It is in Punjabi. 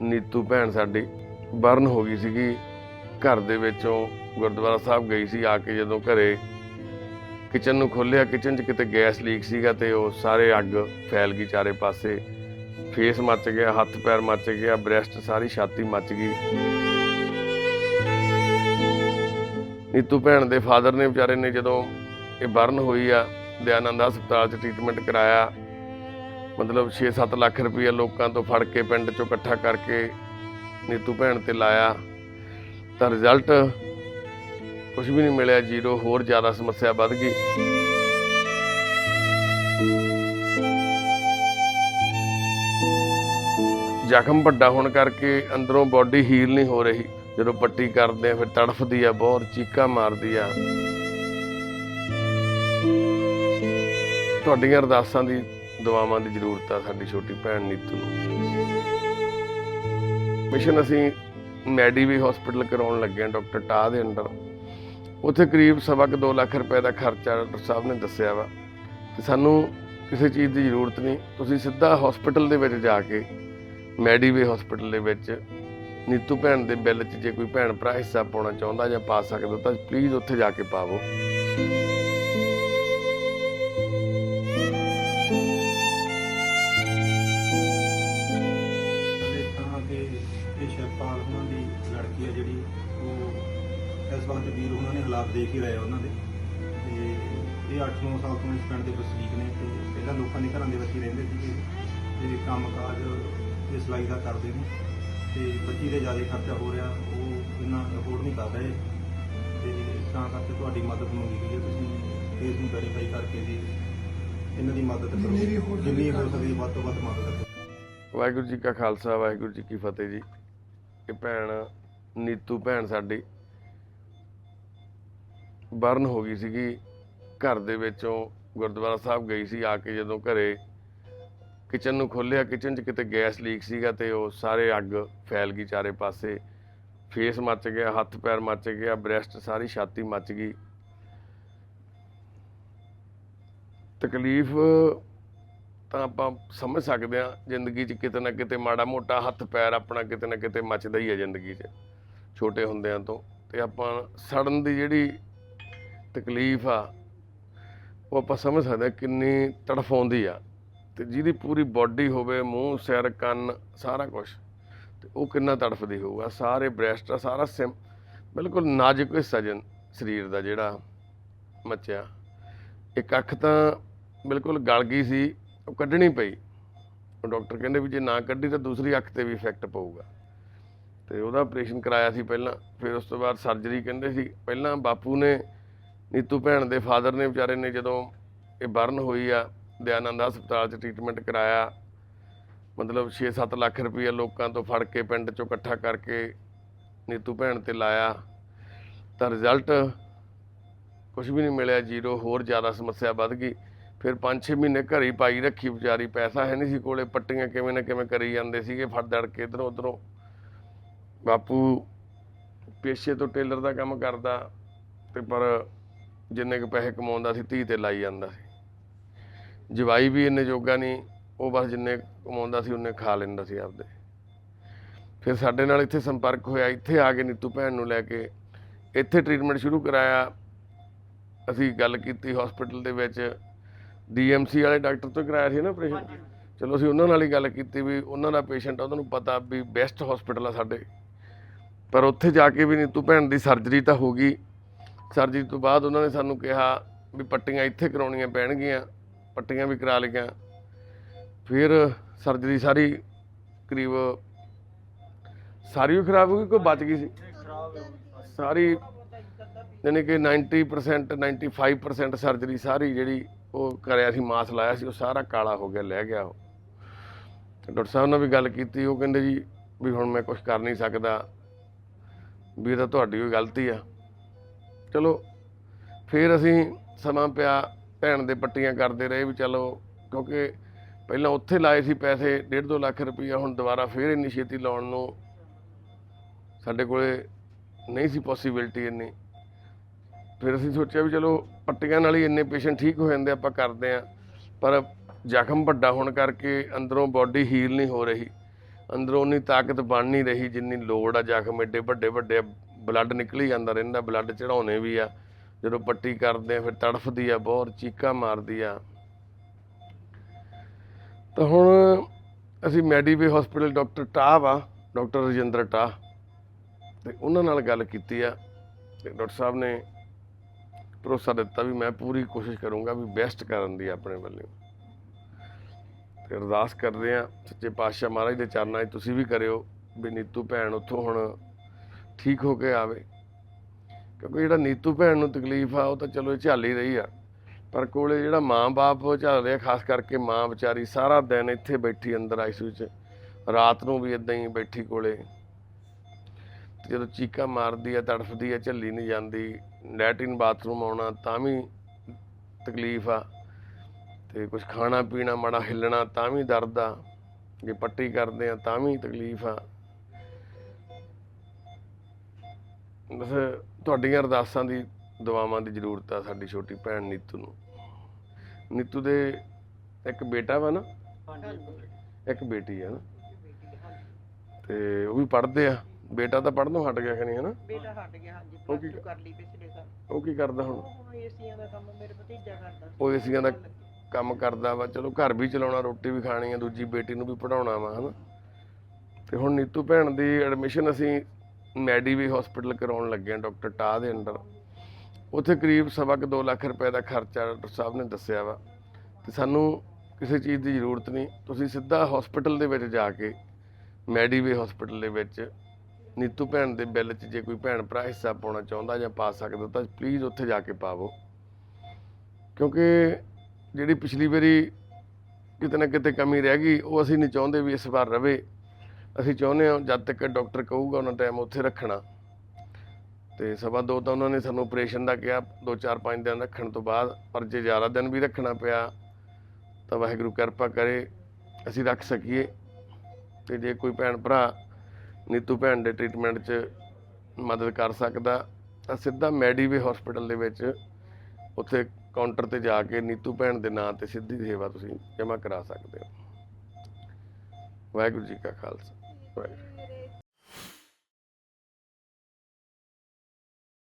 ਨੀਤੂ ਭੈਣ ਸਾਡੀ ਬਰਨ ਹੋ ਗਈ ਸੀਗੀ। ਘਰ ਦੇ ਵਿੱਚੋਂ ਗੁਰਦੁਆਰਾ ਸਾਹਿਬ ਗਈ ਸੀ, ਆ ਕੇ ਜਦੋਂ ਘਰੇ ਕਿਚਨ ਨੂੰ ਖੋਲ੍ਹਿਆ, ਕਿਚਨ 'ਚ ਕਿਤੇ ਗੈਸ ਲੀਕ ਸੀਗਾ ਤੇ ਉਹ ਸਾਰੇ ਅੱਗ ਫੈਲ ਗਈ ਚਾਰੇ ਪਾਸੇ। ਫੇਸ ਮੱਚ ਗਿਆ, ਹੱਥ ਪੈਰ ਮੱਚ ਗਿਆ, ਬ੍ਰੈਸਟ ਸਾਰੀ ਛਾਤੀ ਮੱਚ ਗਈ। ਨੀਤੂ ਭੈਣ ਦੇ ਫਾਦਰ ਨੇ ਵਿਚਾਰੇ ਨੇ ਜਦੋਂ ਇਹ ਬਰਨ ਹੋਈ ਆ, ਦਿਆਨੰਦ ਹਸਪਤਾਲ 'ਚ ਟ੍ਰੀਟਮੈਂਟ ਕਰਾਇਆ ਮਤਲਬ 6-7 ਲੱਖ ਰੁਪਏ ਲੋਕਾਂ ਤੋਂ ਫੜ ਕੇ ਪਿੰਡ 'ਚੋਂ ਇਕੱਠਾ ਕਰਕੇ ਨੀਤੂ ਭੈਣ ਤੇ ਲਾਇਆ। ਤਾਂ ਰਿਜ਼ਲਟ ਕੁਝ ਵੀ ਨਹੀਂ ਮਿਲਿਆ ਜ਼ੀਰੋ ਹੋਰ ਜ਼ਿਆਦਾ ਸਮੱਸਿਆ ਵੱਧ ਗਈ। ਜ਼ਖਮ ਵੱਡਾ ਹੋਣ ਕਰਕੇ ਅੰਦਰੋਂ ਬਾਡੀ ਹੀਲ ਨਹੀਂ ਹੋ ਰਹੀ। ਜਦੋਂ ਪੱਟੀ ਕਰਦੇ ਆ, ਫਿਰ ਤੜਫਦੀ ਆ, ਬਹੁਤ ਚੀਕਾਂ ਮਾਰਦੀ ਆ। ਤੁਹਾਡੀਆਂ ਅਰਦਾਸਾਂ ਦੀ ਦੁਆਵਾਂ ਦੀ ਜ਼ਰੂਰਤ ਆ ਸਾਡੀ ਛੋਟੀ ਭੈਣ ਨੀਤੂ ਨੂੰ। ਮਿਸ਼ਨ ਅਸੀਂ ਮੈਡੀਵੇ ਹਸਪੀਟਲ ਕਰਾਉਣ ਲੱਗੇ ਆ ਡਾਕਟਰ ਟਾਹ ਦੇ ਅੰਡਰ ਉੱਥੇ ਕਰੀਬ ਸਵਾ ਕੁ 2 ਲੱਖ ਰੁਪਏ ਦਾ ਖਰਚਾ ਡਾਕਟਰ ਸਾਹਿਬ ਨੇ ਦੱਸਿਆ ਵਾ ਤੇ ਸਾਨੂੰ ਕਿਸੇ ਚੀਜ਼ ਦੀ ਜ਼ਰੂਰਤ ਨਹੀਂ। ਤੁਸੀਂ ਸਿੱਧਾ ਹਸਪੀਟਲ ਦੇ ਵਿੱਚ ਜਾ ਕੇ ਮੈਡੀਵੇ ਹਸਪੀਟਲ ਦੇ ਵਿੱਚ ਨੀਤੂ ਭੈਣ ਦੇ ਬਿੱਲ 'ਚ ਜੇ ਕੋਈ ਭੈਣ ਭਰਾ ਹਿੱਸਾ ਪਾਉਣਾ ਚਾਹੁੰਦਾ ਜਾਂ ਪਾ ਸਕਦਾ ਤਾਂ ਪਲੀਜ਼ ਉੱਥੇ ਜਾ ਕੇ ਪਾਵੋ। ਦੇਖ ਹੀ ਰਹੇ ਉਹਨਾਂ ਦੇ। ਤੇ ਇਹ 8-9 ਸਾਲ ਤੋਂ ਇਸ ਪਿੰਡ ਦੇ ਵਸਨੀਕ ਨੇ ਤੇ ਪਹਿਲਾਂ ਲੋਕਾਂ ਦੇ ਘਰਾਂ ਦੇ ਵਿੱਚ ਹੀ ਰਹਿੰਦੇ ਸੀਗੇ। ਤੇ ਕੰਮਕਾਜ ਇਹ ਸਿਲਾਈ ਦਾ ਕਰਦੇ ਨੇ। ਤੇ ਬੱਚੀ ਦੇ ਜ਼ਿਆਦਾ ਖਰਚਾ ਹੋ ਰਿਹਾ ਉਹ ਇੰਨਾ ਅਫੋਰਡ ਨਹੀਂ ਕਰ ਰਹੇ। ਤੇ ਤਾਂ ਕਰਕੇ ਤੁਹਾਡੀ ਮਦਦ ਮੰਗੀ ਗਈ ਹੈ। ਤੁਸੀਂ ਕੇਸ ਨੂੰ ਵੈਰੀਫਾਈ ਕਰਕੇ ਜੀ ਇਹਨਾਂ ਦੀ ਮਦਦ ਕਰੋ। ਜਿੰਨੀ ਹੋ ਸਕਦੀ ਵੱਧ ਤੋਂ ਵੱਧ ਮਦਦ ਕਰੋ। ਵਾਹਿਗੁਰੂ ਜੀ ਕਾ ਖਾਲਸਾ ਵਾਹਿਗੁਰੂ ਜੀ ਕੀ ਫਤਿਹ ਜੀ। ਇਹ ਭੈਣ ਨੀਤੂ ਭੈਣ ਸਾਡੀ ਬਰਨ ਹੋ ਗਈ ਸੀਗੀ। ਘਰ ਦੇ ਵਿੱਚੋਂ ਗੁਰਦੁਆਰਾ ਸਾਹਿਬ ਗਈ ਸੀ, ਆ ਕੇ ਜਦੋਂ ਘਰੇ ਕਿਚਨ ਨੂੰ ਖੋਲ੍ਹਿਆ, ਕਿਚਨ 'ਚ ਕਿਤੇ ਗੈਸ ਲੀਕ ਸੀਗਾ ਤੇ ਉਹ ਸਾਰੇ ਅੱਗ ਫੈਲ ਗਈ ਚਾਰੇ ਪਾਸੇ। ਫੇਸ ਮੱਚ ਗਿਆ, ਹੱਥ ਪੈਰ ਮੱਚ ਗਿਆ, ਬ੍ਰੈਸਟ ਸਾਰੀ ਛਾਤੀ ਮੱਚ ਗਈ। ਤਕਲੀਫ ਤਾਂ ਆਪਾਂ ਸਮਝ ਸਕਦੇ ਆ ਜ਼ਿੰਦਗੀ 'ਚ ਕਿਤੇ ਨਾ ਕਿਤੇ ਮਾੜਾ ਮੋਟਾ ਹੱਥ ਪੈਰ ਆਪਣਾ ਕਿਤੇ ਨਾ ਕਿਤੇ ਮੱਚਦਾ ਹੀ ਹੈ ਜ਼ਿੰਦਗੀ 'ਚ, ਛੋਟੇ ਹੁੰਦਿਆਂ ਤੋਂ। ਤੇ ਆਪਾਂ ਸੜਨ ਦੀ ਜਿਹੜੀ ਤਕਲੀਫ ਆ, ਉਹ ਆਪਾਂ ਸਮਝ ਸਕਦੇ ਕਿੰਨੀ ਤੜਫਾਉਂਦੀ ਆ। ਤੇ ਜਿਹਦੀ ਪੂਰੀ ਬਾਡੀ ਹੋਵੇ, ਮੂੰਹ, ਸਿਰ, ਕੰਨ, ਸਾਰਾ ਕੁਝ ਤੇ ਉਹ ਕਿੰਨਾ ਤੜਫਦੀ ਹੋਊਗਾ। ਸਾਰੇ ਬ੍ਰੈਸਟ ਆ, ਸਾਰਾ ਸਿਮ, ਬਿਲਕੁਲ ਨਾਜ਼ੁਕ ਹਿੱਸਾ ਜਨ ਸਰੀਰ ਦਾ ਜਿਹੜਾ ਮੱਚਿਆ। ਇੱਕ ਅੱਖ ਤਾਂ ਬਿਲਕੁਲ ਗਲ ਗਈ ਸੀ, ਉਹ ਕੱਢਣੀ ਪਈ। ਉਹ ਡਾਕਟਰ ਕਹਿੰਦੇ ਵੀ ਜੇ ਨਾ ਕੱਢੀ ਤਾਂ ਦੂਸਰੀ ਅੱਖ ਤੇ ਵੀ ਇਫੈਕਟ ਪਊਗਾ। ਤੇ ਉਹਦਾ ਆਪਰੇਸ਼ਨ ਕਰਾਇਆ ਸੀ ਪਹਿਲਾਂ, ਫਿਰ ਉਸ ਤੋਂ ਬਾਅਦ ਸਰਜਰੀ ਕਹਿੰਦੇ ਸੀ, ਪਹਿਲਾਂ ਬਾਪੂ ਨੇ ਨੀਤੂ ਭੈਣ ਦੇ ਫਾਦਰ ਨੇ ਵਿਚਾਰੇ ਨੇ ਜਦੋਂ ਇਹ ਬਰਨ ਹੋਈ ਆ, ਦਿਆਨੰਦ ਹਸਪਤਾਲ 'ਚ ਟ੍ਰੀਟਮੈਂਟ ਕਰਾਇਆ, ਮਤਲਬ 6-7 ਲੱਖ ਰੁਪਏ ਲੋਕਾਂ ਤੋਂ ਫੜ ਕੇ ਪਿੰਡ 'ਚੋਂ ਇਕੱਠਾ ਕਰਕੇ ਨੀਤੂ ਭੈਣ ਤੇ ਲਾਇਆ, ਤਾਂ ਰਿਜ਼ਲਟ ਕੁਝ ਵੀ ਨਹੀਂ ਮਿਲਿਆ ਜ਼ੀਰੋ ਹੋਰ ਜ਼ਿਆਦਾ ਸਮੱਸਿਆ ਵੱਧ ਗਈ। ਫਿਰ 5-6 ਮਹੀਨੇ ਘਰ ਹੀ ਪਾਈ ਰੱਖੀ ਵਿਚਾਰੀ, ਪੈਸਾ ਹੈ ਨਹੀਂ ਸੀ ਕੋਲੇ, ਪੱਟੀਆਂ ਕਿਵੇਂ ਨਾ ਕਿਵੇਂ ਕਰੀ ਜਾਂਦੇ ਸੀਗੇ ਫੜ ਦੜ ਕੇ ਇਧਰੋਂ ਉਧਰੋਂ। ਬਾਪੂ ਪੇਸ਼ੇ ਤੋਂ ਟੇਲਰ ਦਾ ਕੰਮ ਕਰਦਾ, ਤੇ ਪਰ ਜਿੰਨੇ ਕੁ ਪੈਸੇ ਕਮਾਉਂਦਾ ਸੀ ਧੀ ਤੇ ਲਾਈ ਜਾਂਦਾ ਸੀ। ਜਵਾਈ ਵੀ ਇੰਨੇ ਜੋਗਾ ਨਹੀਂ ਉਹ ਬਸ ਜਿੰਨੇ ਕਮਾਉਂਦਾ ਸੀ ਉਹਨੇ ਖਾ ਲੈਂਦਾ ਸੀ ਆਪਦੇ। ਫਿਰ ਸਾਡੇ ਨਾਲ ਇੱਥੇ ਸੰਪਰਕ ਹੋਇਆ ਇੱਥੇ ਆ ਕੇ ਨੀਤੂ ਭੈਣ ਨੂੰ ਲੈ ਕੇ ਇੱਥੇ ਟ੍ਰੀਟਮੈਂਟ ਸ਼ੁਰੂ ਕਰਾਇਆ। ਅਸੀਂ ਗੱਲ ਕੀਤੀ ਹਸਪੀਟਲ ਦੇ ਵਿੱਚ ਡੀਐਮਸੀ ਵਾਲੇ ਡਾਕਟਰ ਤੋਂ ਕਰਾਇਆ ਸੀ ਨਾ ਆਪਰੇਸ਼ਨ ਚਲੋ ਅਸੀਂ ਉਹਨਾਂ ਨਾਲ ਹੀ ਗੱਲ ਕੀਤੀ ਵੀ ਉਹਨਾਂ ਦਾ ਪੇਸ਼ੈਂਟ ਆ ਉਹਨਾਂ ਨੂੰ ਪਤਾ ਵੀ ਬੈਸਟ ਹਸਪੀਟਲ ਆ ਸਾਡੇ। ਪਰ ਉੱਥੇ ਜਾ ਕੇ ਵੀ ਨੀਤੂ ਭੈਣ ਦੀ ਸਰਜਰੀ ਤਾਂ ਹੋ ਗਈ। ਸਰਜਰੀ ਤੋਂ ਬਾਅਦ ਉਹਨਾਂ ਨੇ ਸਾਨੂੰ ਕਿਹਾ ਵੀ ਪੱਟੀਆਂ ਇੱਥੇ ਕਰਾਉਣੀਆਂ ਪੈਣਗੀਆਂ, ਪੱਟੀਆਂ ਵੀ ਕਰਾ ਲਈਆਂ। ਫਿਰ ਸਰਜਰੀ ਸਾਰੀ ਕਰੀਬ ਸਾਰੀ ਵੀ ਖਰਾਬ ਹੋ ਗਈ, ਕੋਈ ਬਚ ਗਈ ਸੀ? ਸਾਰੀ ਯਾਨੀ ਕਿ 90% 95% ਸਰਜਰੀ ਸਾਰੀ ਜਿਹੜੀ ਉਹ ਕਰਿਆ ਸੀ, ਮਾਸ ਲਾਇਆ ਸੀ, ਉਹ ਸਾਰਾ ਕਾਲਾ ਹੋ ਗਿਆ, ਲੈ ਗਿਆ ਉਹ। ਡਾਕਟਰ ਸਾਹਿਬ ਨਾਲ ਵੀ ਗੱਲ ਕੀਤੀ, ਉਹ ਕਹਿੰਦੇ ਜੀ ਵੀ ਹੁਣ ਮੈਂ ਕੁਝ ਕਰ ਨਹੀਂ ਸਕਦਾ, ਵੀ ਇਹ ਤਾਂ ਤੁਹਾਡੀ ਕੋਈ ਗਲਤੀ ਆ। ਚਲੋ, ਫਿਰ ਅਸੀਂ ਸਮਾਂ ਪਿਆ ਭੈਣ ਦੇ ਪੱਟੀਆਂ ਕਰਦੇ ਰਹੇ ਵੀ ਚਲੋ ਕਿਉਂਕਿ ਪਹਿਲਾਂ ਉੱਥੇ ਲਾਏ ਸੀ ਪੈਸੇ 1.5 ਲੱਖ ਰੁਪਈਆ, ਹੁਣ ਦੁਬਾਰਾ ਫਿਰ ਇੰਨੀ ਛੇਤੀ ਲਾਉਣ ਨੂੰ ਸਾਡੇ ਕੋਲੇ ਨਹੀਂ ਸੀ ਪੋਸੀਬਿਲਿਟੀ ਇੰਨੀ। ਫਿਰ ਅਸੀਂ ਸੋਚਿਆ ਵੀ ਚਲੋ ਪੱਟੀਆਂ ਨਾਲ ਹੀ ਇੰਨੇ ਪੇਸ਼ੈਂਟ ਠੀਕ ਹੋ ਜਾਂਦੇ ਆਪਾਂ ਕਰਦੇ ਆ ਪਰ ਜ਼ਖਮ ਵੱਡਾ ਹੋਣ ਕਰਕੇ ਅੰਦਰੋਂ ਬਾਡੀ ਹੀਲ ਨਹੀਂ ਹੋ ਰਹੀ। ਅੰਦਰੋਂ ਉਨੀ ਤਾਕਤ ਬਣ ਨਹੀਂ ਰਹੀ ਜਿੰਨੀ ਲੋੜ ਆ ਜ਼ਖਮ ਐਡੇ ਵੱਡੇ ਵੱਡੇ ਬਲੱਡ ਨਿਕਲੀ ਜਾਂਦਾ ਰਹਿੰਦਾ ਬਲੱਡ ਚੜਾਉਣੇ ਵੀ ਆ। ਜਦੋਂ ਪੱਟੀ ਕਰਦੇ ਆ, ਫਿਰ ਤੜਫਦੀ ਆ ਬਹੁਤ, ਚੀਕਾਂ ਮਾਰਦੀ ਆ। ਤਾਂ ਹੁਣ ਅਸੀਂ ਮੈਡੀਵੇ ਹਸਪੀਟਲ ਡਾਕਟਰ ਟਾਹ ਵਾ, ਡਾਕਟਰ ਰਜਿੰਦਰ ਟਾਹ। ਤੇ ਉਹਨਾਂ ਨਾਲ ਗੱਲ ਕੀਤੀ ਆ। ਤੇ ਡਾਕਟਰ ਸਾਹਿਬ ਨੇ ਭਰੋਸਾ ਦਿੱਤਾ ਵੀ ਮੈਂ ਪੂਰੀ ਕੋਸ਼ਿਸ਼ ਕਰੂੰਗਾ ਵੀ ਬੈਸਟ ਕਰਨ ਦੀ ਆਪਣੇ ਵੱਲੋਂ। ਤੇ ਅਰਦਾਸ ਕਰਦੇ ਆ, ਸੱਚੇ ਪਾਤਸ਼ਾਹ ਮਹਾਰਾਜ ਦੇ ਚਰਨਾਂ 'ਚ ਤੁਸੀਂ ਵੀ ਕਰਿਓ ਵੀ ਨੀਤੂ ਭੈਣ ਉੱਥੋਂ ਹੁਣ ਠੀਕ ਹੋ ਕੇ ਆਵੇ। ਕਿਉਂਕਿ ਜਿਹੜਾ ਨੀਤੂ ਭੈਣ ਨੂੰ ਤਕਲੀਫ ਆ, ਉਹ ਤਾਂ ਚਲੋ ਝੱਲ ਹੀ ਰਹੀ ਆ। ਪਰ ਕੋਲੇ ਜਿਹੜਾ ਮਾਂ-ਬਾਪ ਉਹ ਝੱਲ ਰਿਹਾ, ਖਾਸ ਕਰਕੇ ਮਾਂ ਵਿਚਾਰੀ, ਸਾਰਾ ਦਿਨ ਇੱਥੇ ਬੈਠੀ ਅੰਦਰ ਆਈਸੀਯੂ 'ਚ। ਰਾਤ ਨੂੰ ਵੀ ਇਦਾਂ ਹੀ ਬੈਠੀ ਕੋਲੇ। ਜਦੋਂ ਚੀਕਾਂ ਮਾਰਦੀ ਆ, ਤੜਫਦੀ ਆ, ਝੱਲੀ ਨਹੀਂ ਜਾਂਦੀ ਲੈਟਰਿਨ ਬਾਥਰੂਮ ਆਉਣਾ, ਤਾਂ ਵੀ ਤਕਲੀਫ ਆ। ਤੇ ਕੁਝ ਖਾਣਾ ਪੀਣਾ ਮਾੜਾ ਹਿੱਲਣਾ, ਤਾਂ ਵੀ ਦਰਦ ਆ। ਜੇ ਪੱਟੀ ਕਰਦੇ ਆ, ਤਾਂ ਵੀ ਤਕਲੀਫ ਆ। ਬਸ ਤੁਹਾਡੀਆਂ ਅਰਦਾਸਾਂ ਦੀ ਦੁਆਵਾਂ ਦੀ ਜ਼ਰੂਰਤ ਆ ਸਾਡੀ ਛੋਟੀ ਭੈਣ ਨੀਤੂ ਨੂੰ। ਨੀਤੂ ਦੇ ਇੱਕ ਬੇਟਾ ਵਾ ਨਾ? ਇੱਕ ਬੇਟੀ ਆ ਨਾ? ਤੇ ਉਹ ਵੀ ਪੜ੍ਹਦੇ ਆ। ਬੇਟਾ ਤਾਂ ਪੜ੍ਹਨੋਂ ਹਟ ਗਿਆ ਖਣੀ ਹੈ ਨਾ ਬੇਟਾ ਹਟ ਗਿਆ ਹਾਂਜੀ। ਉਹ ਕੀ- 2 ਕਰ ਲਈ ਪਿਛਲੇ ਸਾਲ। ਉਹ ਕੀ ਕਰਦਾ ਹੁਣ? ਹੁਣ ਏਸੀਆਂ ਦਾ ਕੰਮ ਮੇਰੇ ਭਤੀਜਾ ਕਰਦਾ। ਉਹ ਏਸੀਆਂ ਦਾ ਕੰਮ ਕਰਦਾ ਵਾ। ਚਲੋ ਘਰ ਵੀ ਚਲਾਉਣਾ ਰੋਟੀ ਵੀ ਖਾਣੀ ਆ ਦੂਜੀ ਬੇਟੀ ਨੂੰ ਵੀ ਪੜਾਉਣਾ ਵਾ ਹਨਾ? ਤੇ ਹੁਣ ਨੀਤੂ ਭੈਣ ਦੀ ਐਡਮਿਸ਼ਨ ਅਸੀਂ ਮੈਡੀਵੇ ਹਸਪੀਟਲ ਕਰਾਉਣ ਲੱਗੇ ਆ ਡਾਕਟਰ ਟਾਹ ਦੇ ਅੰਡਰ। ਉੱਥੇ ਕਰੀਬ ਸਵਾ ਕੁ ਦੋ ਲੱਖ ਰੁਪਏ ਦਾ ਖਰਚਾ ਡਾਕਟਰ ਸਾਹਿਬ ਨੇ ਦੱਸਿਆ ਵਾ। ਤੇ ਸਾਨੂੰ ਕਿਸੇ ਚੀਜ਼ ਦੀ ਜ਼ਰੂਰਤ ਨਹੀਂ। ਤੁਸੀਂ ਸਿੱਧਾ ਹਸਪੀਟਲ ਦੇ ਵਿੱਚ ਜਾ ਕੇ ਮੈਡੀਵੇ ਹਸਪੀਟਲ ਦੇ ਵਿੱਚ ਨੀਤੂ ਭੈਣ ਦੇ ਬਿੱਲ 'ਚ ਜੇ ਕੋਈ ਭੈਣ ਭਰਾ ਹਿੱਸਾ ਪਾਉਣਾ ਚਾਹੁੰਦਾ ਜਾਂ ਪਾ ਸਕਦਾ ਤਾਂ ਪਲੀਜ਼ ਉੱਥੇ ਜਾ ਕੇ ਪਾਵੋ। ਕਿਉਂਕਿ ਜਿਹੜੀ ਪਿਛਲੀ ਵਾਰੀ ਕਿਤੇ ਨਾ ਕਿਤੇ ਕਮੀ ਰਹਿ ਗਈ, ਉਹ ਅਸੀਂ ਨਹੀਂ ਚਾਹੁੰਦੇ ਵੀ ਇਸ ਵਾਰ ਰਵੇ। ਅਸੀਂ ਚਾਹੁੰਦੇ ਹਾਂ ਜਦ ਤੱਕ ਡਾਕਟਰ ਕਹੂਗਾ ਉਹਨਾਂ ਟਾਈਮ ਉੱਥੇ ਰੱਖਣਾ। ਤੇ ਸਵਾ ਦੋ ਤਾਂ ਉਹਨਾਂ ਨੇ ਸਾਨੂੰ ਆਪਰੇਸ਼ਨ ਦਾ ਕਿਹਾ, ਦੋ ਚਾਰ ਪੰਜ ਦਿਨ ਰੱਖਣ ਤੋਂ ਬਾਅਦ, ਪਰ ਜੇ ਜ਼ਿਆਦਾ ਦਿਨ ਵੀ ਰੱਖਣਾ ਪਿਆ, ਤਾਂ ਵਾਹਿਗੁਰੂ ਕਿਰਪਾ ਕਰੇ, ਅਸੀਂ ਰੱਖ ਸਕੀਏ। ਤੇ ਜੇ ਕੋਈ ਭੈਣ ਭਰਾ ਨੀਤੂ ਭੈਣ ਦੇ ਟ੍ਰੀਟਮੈਂਟ 'ਚ ਮਦਦ ਕਰ ਸਕਦਾ, ਤਾਂ ਸਿੱਧਾ ਮੈਡੀਵੇ ਹਸਪੀਟਲ ਦੇ ਵਿੱਚ ਉੱਥੇ ਕਾਊਂਟਰ ਤੇ ਜਾ ਕੇ ਨੀਤੂ ਭੈਣ ਦੇ ਨਾਂ ਤੇ ਸਿੱਧੀ ਸੇਵਾ ਤੁਸੀਂ ਜਮ੍ਹਾਂ ਕਰਾ ਸਕਦੇ ਹੋ। ਵਾਹਿਗੁਰੂ ਜੀ ਕਾ ਖਾਲਸਾ। ਵਾਹਿਗੁਰੂ